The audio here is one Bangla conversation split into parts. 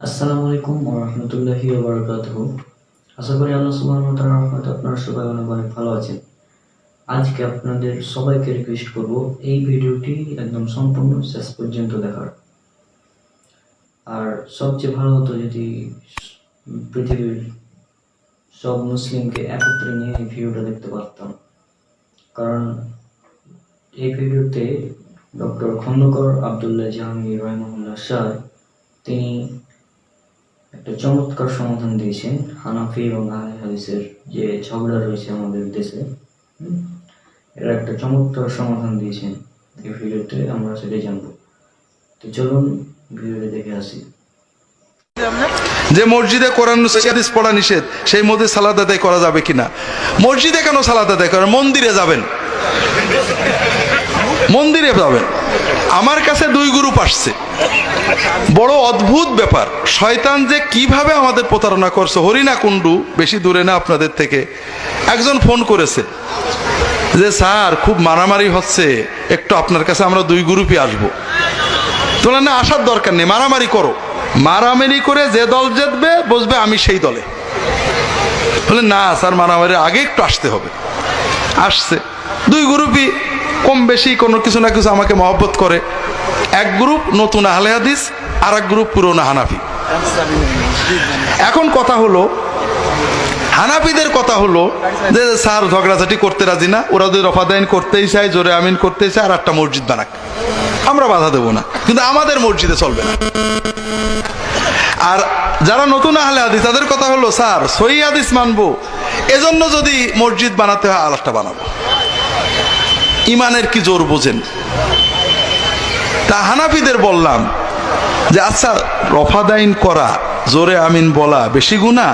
আসসালামু আলাইকুম রহমতুল্লাহি ওবরাকাতুহ। আশা করি আল্লাহ সুবহানাহু ওয়া তাআলার রহমতে আপনারা সবাই অনেক অনেক ভালো আছেন। আজকে আপনাদের সবাইকে রিকোয়েস্ট করব এই ভিডিওটি একদম সম্পূর্ণ শেষ পর্যন্ত দেখার। আর সবচেয়ে ভালো হতো যদি পৃথিবীর সব মুসলিমকে একত্রে নিয়ে এই ভিডিওটা দেখতে পারতাম। কারণ এই ভিডিওতে ডক্টর খন্দকর আবদুল্লাহ জাহাঙ্গীর রহমুল্লাহ শাহ, তিনি একটা চমৎকার সমাধান দিয়েছেন হানাফি এবং হাদিসের যে ঝগড়া রয়েছে আমাদের দেশে এর একটা চমৎকার সমাধান দিয়েছেন। এই ভিডিওতে আমরা সেটাই জানব। তো চলুন ভিডিওটা দেখে আসি। যে মসজিদে কোরআন হাদিস পড়া নিষেধ, সেই মধ্যে সালাদ আদায় করা যাবে কিনা? মসজিদে কেন সালাদ আদায় করেন? মন্দিরে যাবেন। মন্দিরে যাবেন। আমার কাছে দুই গ্রুপ আসছে। বড় অদ্ভুত ব্যাপার। শয়তান যে কীভাবে আমাদের প্রতারণা করছে, হরিণা কুণ্ডু, বেশি দূরে না আপনাদের থেকে, একজন ফোন করেছে যে, স্যার, খুব মারামারি হচ্ছে, একটু আপনার কাছে আমরা দুই গ্রুপই আসব। তোলা না, আসার দরকার নেই, মারামারি করো। মারামারি করে যে দল জিতবে, বসবে আমি সেই দলে। বলে না, স্যার মারামারি আগে একটু আসতে হবে। আসছে। দুই গ্রুপই কম বেশি কোনো কিছু না কিছু আমাকে মহব্বত করে। এক গ্রুপ নতুন আহলে হাদিস আর এক গ্রুপ পুরোনো হানাফি। এখন কথা হলো, হানাফিদের কথা হলো যে, স্যার ঝগড়াঝাটি করতে রাজি না, ওরা যদি রফাদাইন করতেই চায়, জোরে আমিন করতেই চায় আর একটা মসজিদ বানাক। আমরা বাধা দেবো না, কিন্তু আমাদের মসজিদে চলবে না। আর যারা নতুন আহলে হাদিস, তাদের কথা হলো, স্যার সই হাদিস মানবো, এজন্য যদি মসজিদ বানাতে হয় একটা বানাবো। ইমানের কি জোর বোঝেন? তা হানাফিদের বললাম যে আচ্ছা রফাদাইন করা, জোরে আমিন বলা বেশি গুণা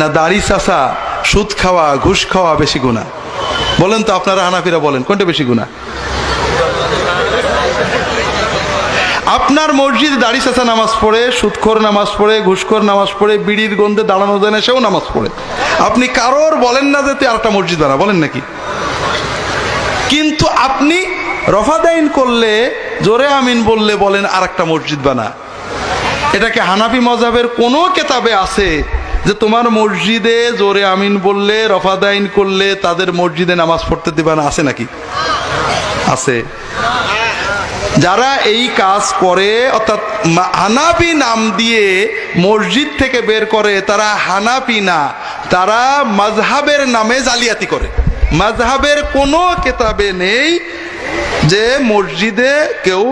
না দাড়ি চাষা সুদ খাওয়া, ঘুষ খাওয়া বেশি গুণা বলেন তো, আপনারা হানাফিরা বলেন, কোনটা বেশি গুণা আপনার মসজিদ দাড়ি চাষা নামাজ পড়ে, সুদখোর নামাজ পড়ে, ঘুষখোর নামাজ পড়ে, বিড়ির গন্ধে দাঁড়ানো দেয় না, সেও নামাজ পড়ে। আপনি কারোর বলেন না যে, তুই আরেকটা মসজিদ বানা। বলেন নাকি? কিন্তু আপনি রফাদাইন করলে, জোরে আমিন বললে বলেন আর একটা মসজিদ বানা। এটাকে হানাফি মজাবের কোনো কেতাবে আছে যে তোমার মসজিদে জোরে আমিন বললে, রফাদাইন করলে তাদের মসজিদে নামাজ পড়তে দিবা না? আছে নাকি? আছে। যারা এই কাজ করে, অর্থাৎ হানাফি নাম দিয়ে মসজিদ থেকে বের করে, তারা হানাফি না, তারা মাজহাবের নামে জালিয়াতি করে। মাজহাবের কোনো কেতাবে নেই যে মসজিদে কেউ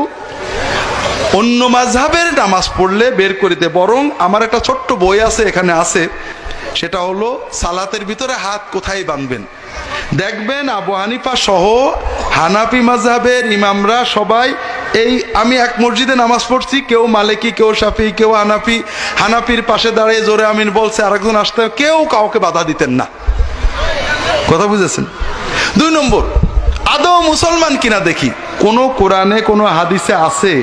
অন্য মাঝহাবের নামাজ পড়লে বের করিতে বরং আমার একটা ছোট্ট বই আছে, এখানে আছে। সেটা হলো, সালাতের ভিতরে হাত কোথায় বাঁধবেন? দেখবেন আবু হানিফা সহ হানাফি মাঝহাবের ইমামরা সবাই, এই আমি এক মসজিদে নামাজ পড়ছি, কেউ মালিকি, কেউ সাফি কেউ হানাফি, হানাফির পাশে দাঁড়িয়ে জোরে আমিন বলছে, আরেকজন আসতে, কেউ কাউকে বাধা দিতেন না। কথা বুঝেছেন? দুই নম্বর, আদৌ মুসলমান কিনা দেখি? কোন কোরআনে কোনো হাদিসে আছে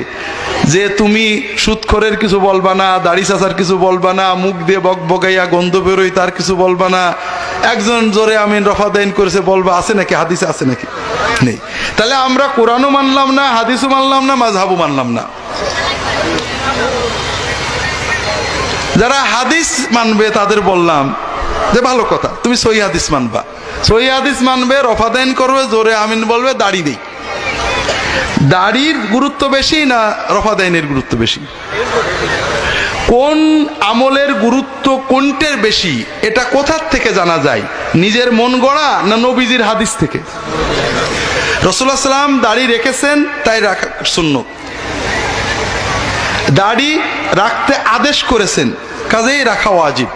যে তুমি সুৎখরের কিছু বলবা না, দাড়ি চাচার কিছু বলবা না, মুখ দিয়ে বক বগাইয়া গন্ধ বেরোই তার কিছু বলবা না, একজন জোরে আমিন রফাদাইন করেছে বলবা, আছে নাকি? হাদিসে আছে নাকি? নেই। তাহলে আমরা কোরআনও মানলাম না, হাদিসও মানলাম না মাঝহাবও মানলাম না। যারা হাদিস মানবে তাদের বললাম যে ভালো কথা, তুমি সই হাদিস মানবা। সই হাদিস মানবে, রফাদাইন করবে, জোরে আমিন বলবে, দাড়ি নেই দাড়ির গুরুত্ব বেশি না রফাদাইনের গুরুত্ব বেশি? কোন আমলের গুরুত্ব কোনটের বেশি, এটা কোথার থেকে জানা যায়? নিজের মন গড়া না নবীজির হাদিস থেকে? রসুল্লাহ সাল্লাম দাড়ি রেখেছেন, তাই রাখা শূন্য দাড়ি রাখতে আদেশ করেছেন, কাজেই রাখা ওয়াজিব।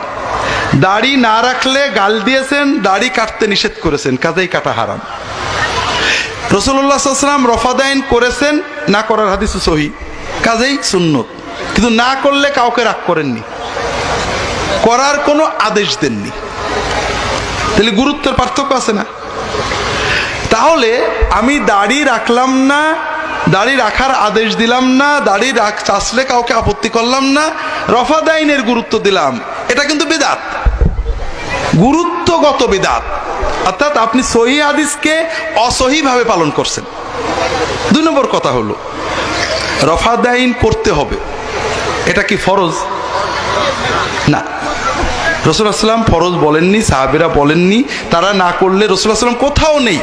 দাড়ি না রাখলে গাল দিয়েছেন, দাড়ি কাটতে নিষেধ করেছেন, কাজেই কাটা হারাম। রসুল্লাহাম রফাদাইন করেছেন, না করার হাদিস সহি, কাজেই সুন্নত। কিন্তু না করলে কাউকে রাগ করেননি। করার কোনো আদেশ দেননি। তাহলে গুরুত্বের পার্থক্য আছে না? তাহলে আমি দাড়ি রাখলাম না দাড়ি রাখার আদেশ দিলাম না, দাড়ি রাখ, চাষলে কাউকে আপত্তি করলাম না, রফাদাইনের গুরুত্ব দিলাম। এটা কিন্তু বিদাত। গুরুত্বগত বিদাত। অর্থাৎ আপনি সহি হাদিসকে অসহিভাবে পালন করছেন। দুই নম্বর কথা হলো, রফাদাইন করতে হবে। এটা কি ফরজ? না। রসুল আসলাম ফরজ বলেননি, সাহাবেরা বলেননি, তারা না করলে রসুল আসলাম কোথাও নেই।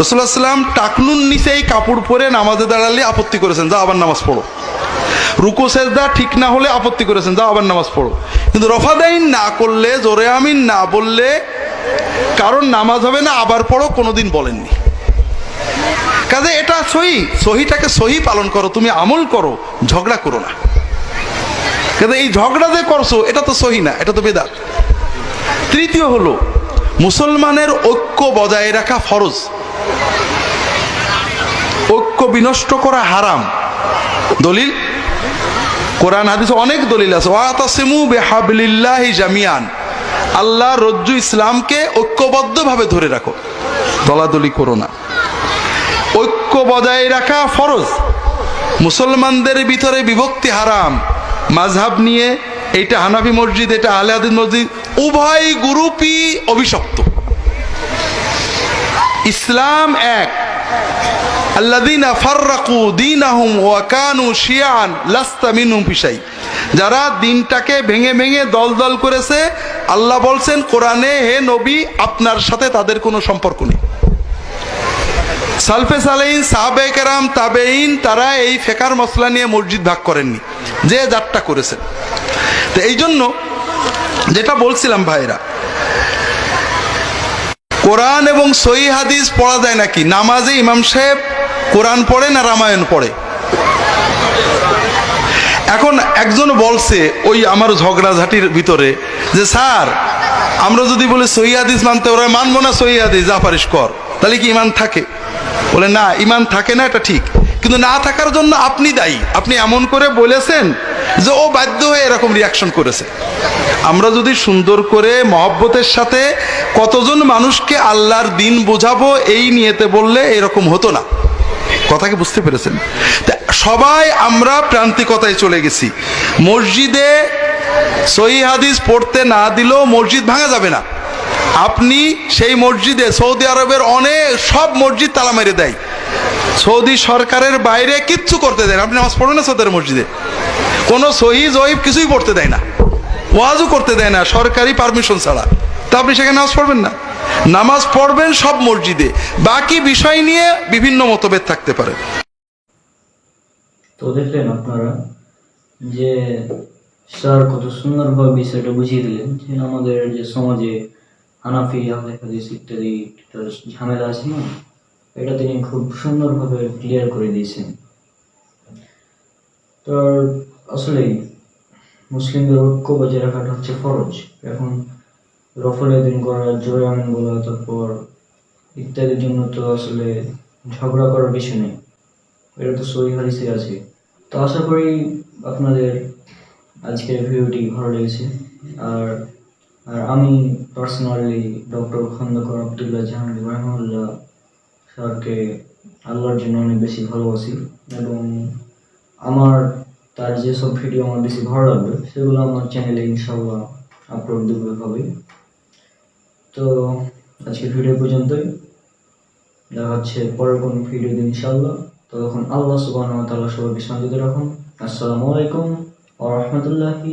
রসুল আসলাম টাকনুন নিচেই কাপড় পরে নামাজে দাঁড়ালে আপত্তি করেছেন যা আবার নামাজ পড়ো। রুকু, সেজদা ঠিক না হলে আপত্তি করেছেন যা আবার নামাজ পড়ো। কিন্তু রফাদাইন না করলে, জোরে আমিন না বললে কারণ নামাজ হবে না, আবার পড়ো, কোনোদিন বলেননি। কাজে এটা সহি, সহিটাকে সহি পালন করো, তুমি আমল করো, ঝগড়া করো না। কাজে এই ঝগড়া যে করছ, এটা তো সহি না, এটা তো বেদাত। তৃতীয় হলো, মুসলমানের ঐক্য বজায় রাখা ফরজ। ঐক্য বিনষ্ট করা হারাম। দলিল? কোরআন, হাদিসে অনেক দলিল আছে। জামিয়ান আল্লাহ রজ্জু ইসলামকে ঐক্যবদ্ধভাবে ধরে রাখো। দলাদলি করো না। ঐক্য বজায় রাখা ফরজ। মুসলমানদের ভিতরে বিভক্তি হারাম। মাঝহাব নিয়ে, এইটা হানাফি মসজিদ, এটা আলে হাদিস মসজিদ উভয় গ্রুপই অভিশপ্ত। ইসলাম এক। আল্লাদিনা ফাররাকু দীনাহুম ওয়া কানু শিয়ান লাস্তা মিনহুম ফিশাই। যারা দিনটাকে ভেঙে ভেঙে দল দল করেছে, আল্লাহ বলছেন, কোরআনে হে নবী, আপনার সাথে তাদের কোনো সম্পর্ক নেই। সালফে সালাইন সাহাবে কেরাম তাবেইন তারা এই ফেকার মশলা নিয়ে মসজিদ ভাগ করেননি, যে যারটা করেছেন। তো এই জন্য যেটা বলছিলাম ভাইরা, কোরআন এবং সহি হাদিস পড়া যায় নাকি? নামাজে ইমাম সাহেব কোরআন পড়ে না রামায়ণ পড়ে? এখন একজন বলছে ওই আমার ঝগড়াঝাটির ভিতরে যে, স্যার, আমরা যদি বলি সহি হাদিস মানতে, ওরা মানবো না সহি হাদিস কর। তাহলে কি ইমান থাকে? বলে, না, ইমান থাকে না, এটা ঠিক। কিন্তু না থাকার জন্য আপনি দায়ী। আপনি এমন করে বলেছেন যে ও বাধ্য হয়ে এরকম রিয়াকশন করেছে। আমরা যদি সুন্দর করে মহব্বতের সাথে কতজন মানুষকে আল্লাহর দিন বোঝাবো, এই নিয়েতে বললে এরকম হতো না। কথাকে বুঝতে পেরেছেন? সবাই আমরা প্রান্তিকতায় চলে গেছি। মসজিদে সহি হাদিস পড়তে না দিলেও মসজিদ ভাঙা যাবে না। আপনি সেই মসজিদে সৌদি আরবের অনেক সব মসজিদ তালা মেরে দেয়। সৌদি সরকারের বাইরে কিচ্ছু করতে দেয় না। আপনি নামাজ পড়বেন না সৌদের মসজিদে? কোনো সহি জয়ীব কিছুই পড়তে দেয় না। ওয়াজও করতে দেয় না, সরকারি পারমিশন ছাড়া। তা আপনি সেখানে নামাজ পড়বেন না। নামাজ পড়বেন সব মসজিদে। বাকি বিষয় নিয়ে বিভিন্ন মতভেদ থাকতে পারে। তো দেখলেন আপনারা যে স্যার কত সুন্দরভাবে বিষয়টা বুঝিয়ে দিলেন যে আমাদের যে সমাজে হানাফি আহলে ইত্যাদি ঝামেলা আছে না? এটা তিনি খুব সুন্দরভাবে ক্লিয়ার করে দিয়েছেন। তো আসলেই মুসলিমদের ঐক্য বজায় রাখাটা হচ্ছে ফরজ। এখন রফলের দিন করা জোরে আমিন বলা তারপর ইত্যাদির জন্য তো আসলে ঝগড়া করার কিছু নেই। এটা তো সহি হারিসে আছে। তো আশা করি আপনাদের আজকের ভিডিওটি ভালো লেগেছে। আর আর আমি পার্সোনালি ডক্টর খন্দকার আবদুল্লাহ জাহাঙ্গীর রহমুল্লাহ স্যারকে আল্লাহর জন্য অনেক বেশি ভালোবাসি এবং আমার তার যেসব ভিডিও আমার বেশি ভালো লাগবে, সেগুলো আমার চ্যানেলে ইনশাল্লাহ আপলোড দেবে হবে তো আজকে ভিডিও পর্যন্তই। দেখা হচ্ছে পরের কোন ভিডিও দিন ইনশাল্লাহ ততক্ষণ আল্লাহ সুবাহ তাআলা সবাইকে শান্তিতে রাখুন। আসসালামু আলাইকুম ওয়া রাহমাতুল্লাহি